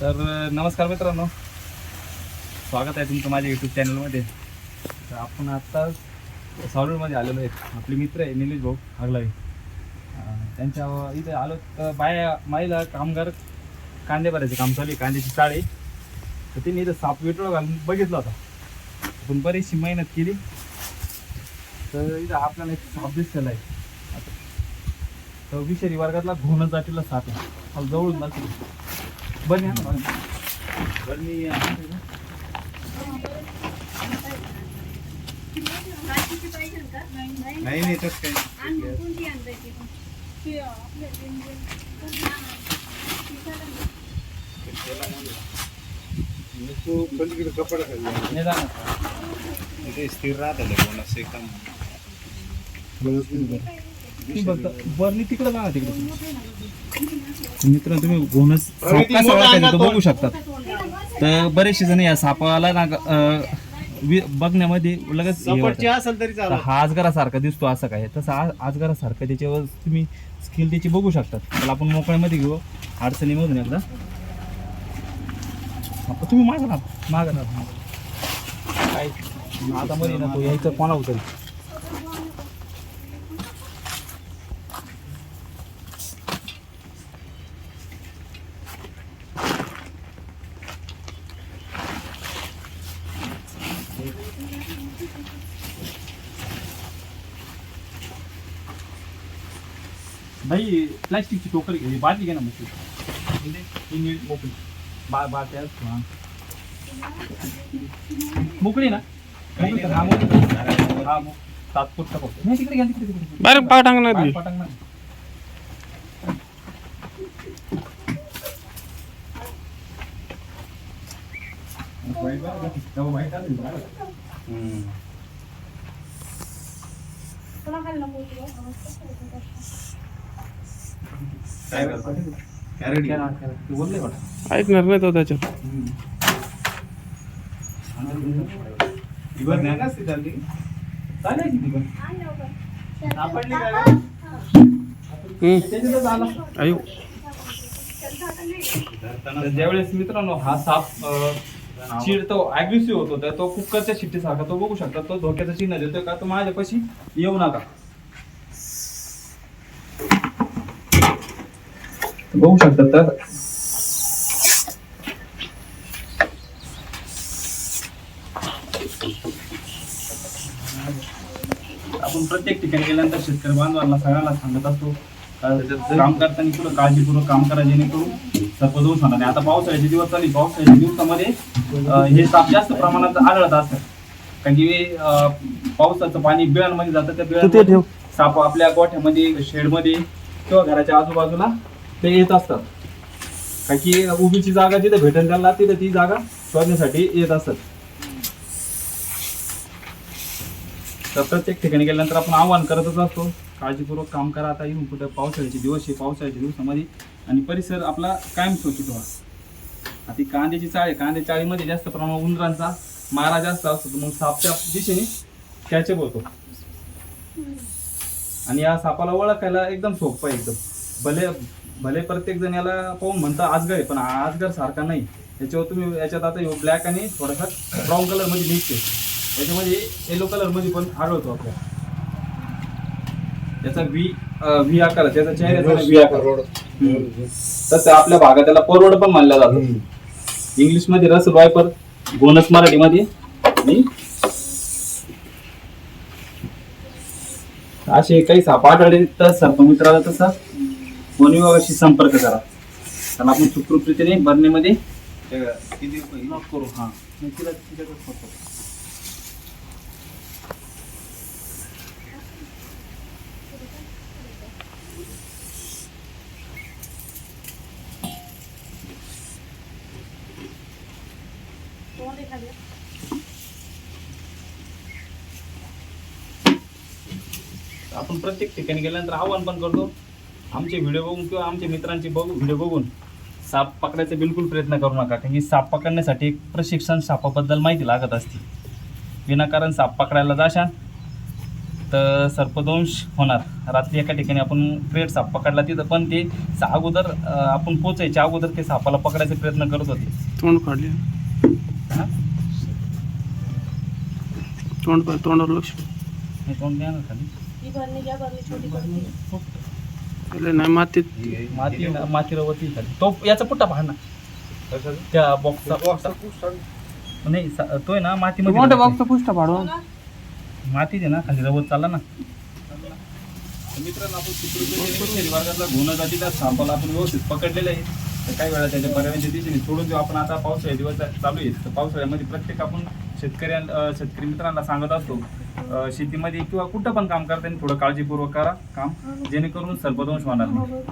तर नमस्कार मित्रांनो. स्वागत आहे तुमचं माझ्या यूट्यूब चॅनलमध्ये तर आपण आत्ता सावरमध्ये आलेलो आहेत आपले मित्र आहे निलेश भाऊ आगलावी त्यांच्या इथे आलो तर बाया माईला कामगार कांदे भरायचे काम चालू आहे कांद्याची चाळी तर तिने इथं साप विटळ घालून बघितला होता. आपण बरीचशी मेहनत केली. तर इथं आपल्याला एक साप दिसलेला आहे. तर विषारी वर्गातला घोण जातीला साप आहे. जवळून जातील बरं या ना बरं. बरं मी आणतो ना. नाही नाही तसं काही तू पलीकडे कपडा खाली नाही जाणार. ते स्थिर राहतं ते कोण असं एकदम तुम्ही बघता बरणी तिकडे जाणार तिकडे मित्रांनो तुम्ही घोणस साप कसा ओळखायचा तो बघू शकतात. तर बरेचसे जण या सापाला ना अं, वि- बघण्यामध्ये लगेच हे होतं. असेल तरी हा आजगरासारखा दिसतो असं काय? तसं आ- आजगरासारखं त्याच्यावर तुम्ही स्किल त्याची बघू शकतात. त्याला आपण मोकळ्यामध्ये घेऊ. अडचणीमधून एकदा. तुम्ही मागा ना मागा ना. काय? आता मध्ये ना तो यायचं कोणा उतरी भाई प्लास्टिकची टोकरी घे बादली घे ना मोकळी ही नीट मोकळी बा बा त्या हा. मोकळी ना मोकळी का? हा मोकळी हा मो- तात्पुरता फक्त नाही तिकडे घ्या तिकडे तिकडे बाहेर पाय टाकणार बाहेर ती पटांग ना. वाईट बरं का? तेव्हा वाईट आलं ऐकणार नाही तो त्याच्यात. दिवस नाही ती तर ज्यावेळेस मित्रांनो हा साप चिडतो अग्रेसिव्ह होतो तो कुकरच्या शिट्टीसारखा तो बघू शकता. तो धोक्याचं चिन्ह देतोय का? तो माझ्यापाशी येऊ नका. बघू शकता तर आपण प्रत्येक ठिकाणी गेल्यानंतर शेतकरी बांधवांना सगळ्यांना सांगत असतो काम करताना पुढे काळजीपूर्वक काम करा जेणेकरून होणार नाही. आता पावसाळ्याचे दिवस आहे. पावसाळ्याच्या दिवसामध्ये हे साप जास्त प्रमाणात आढळत असतात. कारण की अं, पावसाचं पाणी बिळांमध्ये जातं त्या बिळांमध्ये साप आपल्या गोठ्यामध्ये शेडमध्ये किंवा घराच्या आजूबाजूला ते येत असतात. कारण की उभीची जागा जिथे भेटेल त्यांना तिथे ती जागा शोधण्यासाठी येत असतात. तर प्रत्येक ठिकाणी गेल्यानंतर आपण आव्हान करतच असतो काळजीपूर्वक काम करा आता येऊन कुठं पावसाळ्याचे दिवस आहे पावसाळ्याच्या दिवसामध्ये. आणि परिसर आपला कायम स्वच्छ व्हा आता कांद्याची चाळ आहे कांद्या चाळीमध्ये जास्त प्रमाणात उंदरांचा मारा जास्त असतो तर मग सापच्या दिशेने कॅचअप होतो. आणि या सापाला ओळखायला एकदम सोपं आहे एकदम. भले भले प्रत्येक जण याला पाहून म्हणता आजगर आहे पण आजगर सारखा नाही. याच्यावर तुम्ही याच्यात आता ब्लॅक आणि थोडासा ब्राऊन कलरमध्ये मिक्स आहे. याच्यामध्ये येलो कलरमध्ये पण आढळतो आपल्याला याचा व्ही व्ही आकार त्याचा चेहऱ्याचा व्ही आकार. तसं आपल्या भागात त्याला परवड पण मानला जातो. इंग्लिशमध्ये रसल वायपर बोनस मराठीमध्ये आणि असे काही साप आढळले तर सर्पमित्राला तसा वन विभागाशी संपर्क करा. कारण आपण सुखरूपरीतीने भरण्यामध्ये किती नॉट करू. हा. तिला आपण प्रत्येक ठिकाणी गेल्यानंतर आव्हान पण करतो. आमचे व्हिडिओ बघून किंवा आमच्या मित्रांचे बघू व्हिडिओ बघून साप पकडायचा बिलकुल प्रयत्न करू नका कारण की साप पकडण्यासाठी एक प्रशिक्षण सापाबद्दल माहिती लागत असते. विनाकारण साप पकडायला जाशाल तर सर्पदंश होणार. रात्री एका ठिकाणी आपण क्रेट साप पकडला तिथं पण ते सा- अगोदर आपण पोचायच्या अगोदर ते सापाला पकडायचे प्रयत्न करत होते. तोंड काढले. हा? तोंड तोंडावर लक्ष. हे तोंड द्या ना खाली. त्याला नाही मातीत माती माती रवती खाली तो याचा पुट्टा पाहा ना. त्या बॉक्सचा नाही सा- तो आहे ना मातीमध्ये मोठ्या बॉक्सचा पुष्टा. आहे. मातीत आहे ना खाली रवत चालला ना. मित्रांनो आपण शरीर वर्गातला गुन्हा जातीच्या सापाला आपण व्यवस्थित पकडलेलं आहे. तर काही वेळा त्याच्या पर्यावरणाच्या दिशेने सोडून देऊ. आपण आता पावसाळ्या दिवस चालू आहेत. तर पावसाळ्यामध्ये प्रत्येक आपण शेतकऱ्यां शेतकरी मित्रांना सांगत असतो शेतीमध्ये किंवा कुठं पण काम करताना थोडं काळजीपूर्वक करा काम. जेणेकरून सर्पदंश होणार नाही.